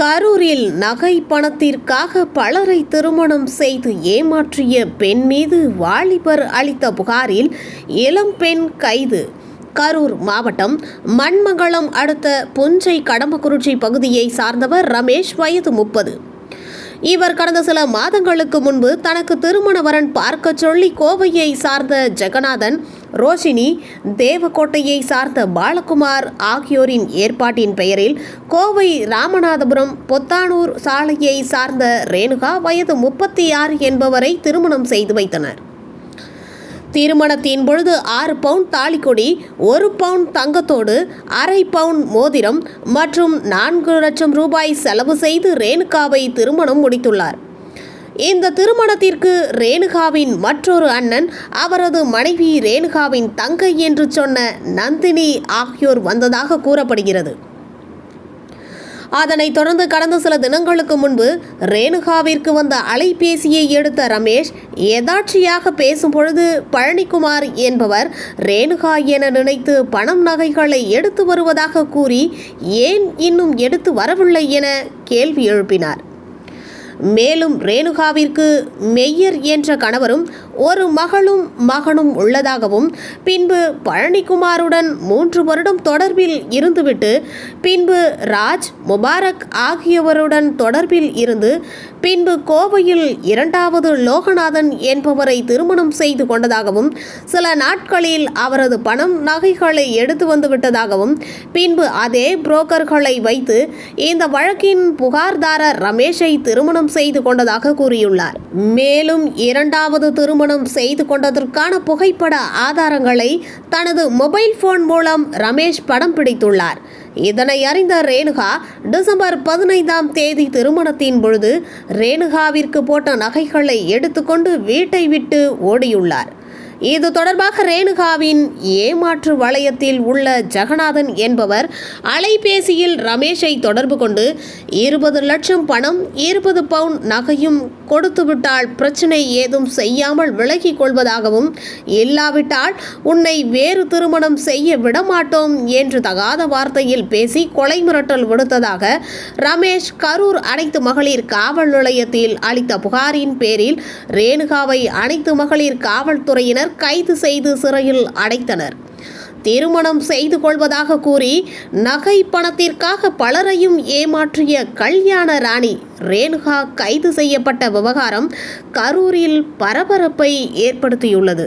கரூரில் நகை பணத்திற்காக பலரை திருமணம் செய்து ஏமாற்றிய பெண் மீது வாலிபர் அளித்த புகாரில் இளம் பெண் கைது. கரூர் மாவட்டம் மண்மங்கலம் அடுத்த புஞ்சை கடம்பக்குறிச்சி பகுதியை சார்ந்தவர் ரமேஷ் வயது முப்பது. இவர் கடந்த சில மாதங்களுக்கு முன்பு தனக்கு திருமண வரன் பார்க்கச் சொல்லி கோவையை சார்ந்த ஜெகநாதன் ரோஷினி தேவக்கோட்டையை சார்ந்த பாலகுமார் ஆகியோரின் ஏற்பாட்டின் பெயரில் கோவை ராமநாதபுரம் பொத்தானூர் சாலையை சார்ந்த ரேணுகா வயது முப்பத்தி ஆறு என்பவரை திருமணம் செய்து வைத்தனர். திருமணத்தின் பொழுது ஆறு பவுன் தாலிக்கொடி ஒரு பவுன் தங்கத்தோடு அரை பவுன் மோதிரம் மற்றும் நான்கு லட்சம் ரூபாய் செலவு செய்து ரேணுகாவை திருமணம் முடித்துள்ளார். இந்த திருமணத்திற்கு ரேணுகாவின் மற்றொரு அண்ணன் அவரது மனைவி ரேணுகாவின் தங்கை என்று சொன்ன நந்தினி ஆகியோர் வந்ததாக கூறப்படுகிறது. அதனைத் தொடர்ந்து கடந்த சில தினங்களுக்கு முன்பு ரேணுகாவிற்கு வந்த அலைபேசியை எடுத்த ரமேஷ் எதாட்சியாக பேசும் பொழுது பழனிக்குமார் என்பவர் ரேணுகா என நினைத்து பணம் நகைகளை எடுத்து வருவதாக கூறி ஏன் இன்னும் எடுத்து வரவில்லை என கேள்வி எழுப்பினார். மேலும் ரேணுகாவிற்கு மெய்யர் என்ற கணவரும் ஒரு மகளும் மகனும் உள்ளதாகவும் பின்பு பழனிக்குமாருடன் மூன்று வருடம் தொடர்பில் இருந்துவிட்டு பின்பு ராஜ் முபாரக் ஆகியவருடன் தொடர்பில் இருந்து பின்பு கோவையில் இரண்டாவது லோகநாதன் என்பவரை திருமணம் செய்து கொண்டதாகவும் சில நாட்களில் அவரது பணம் நகைகளை எடுத்து வந்து விட்டதாகவும் பின்பு அதே புரோக்கர்களை வைத்து இந்த வழக்கின் புகார்தாரர் ரமேஷை திருமணம் செய்து கொண்டதாக கூறியுள்ளார். மேலும் இரண்டாவது திருமணம் செய்து கொண்டதற்கான புகைப்பட ஆதாரங்களை தனது மொபைல் போன் மூலம் ரமேஷ் படம் பிடித்துள்ளார். இதனை அறிந்த ரேணுகா டிசம்பர் பதினைந்தாம் தேதி திருமணத்தின் பொழுது ரேணுகாவிற்கு போட்ட நகைகளை எடுத்துக்கொண்டு வீட்டை விட்டு ஓடியுள்ளார். இது தொடர்பாக ரேணுகாவின் ஏமாற்று வளையத்தில் உள்ள ஜெகநாதன் என்பவர் அலைபேசியில் ரமேஷை தொடர்பு கொண்டு இருபது லட்சம் பணம் இருபது பவுன் நகையும் கொடுத்துவிட்டால் பிரச்சனை ஏதும் செய்யாமல் விலகிக் கொள்வதாகவும் இல்லாவிட்டால் உன்னை வேறு திருமணம் செய்ய விடமாட்டோம் என்று தகாத வார்த்தையில் பேசி கொலை மிரட்டல் விடுத்ததாக ரமேஷ் கரூர் அனைத்து மகளிர் காவல் நிலையத்தில் அளித்த புகாரின் பேரில் ரேணுகாவை அனைத்து மகளிர் காவல்துறையினர் கைது செய்து சிறையில் அடைத்தனர். திருமணம் செய்து கொள்வதாக கூறி நகை பணத்திற்காக பலரையும் ஏமாற்றிய கல்யாண ராணி ரேணுகா கைது செய்யப்பட்ட விவகாரம் கரூரில் பரபரப்பை ஏற்படுத்தியுள்ளது.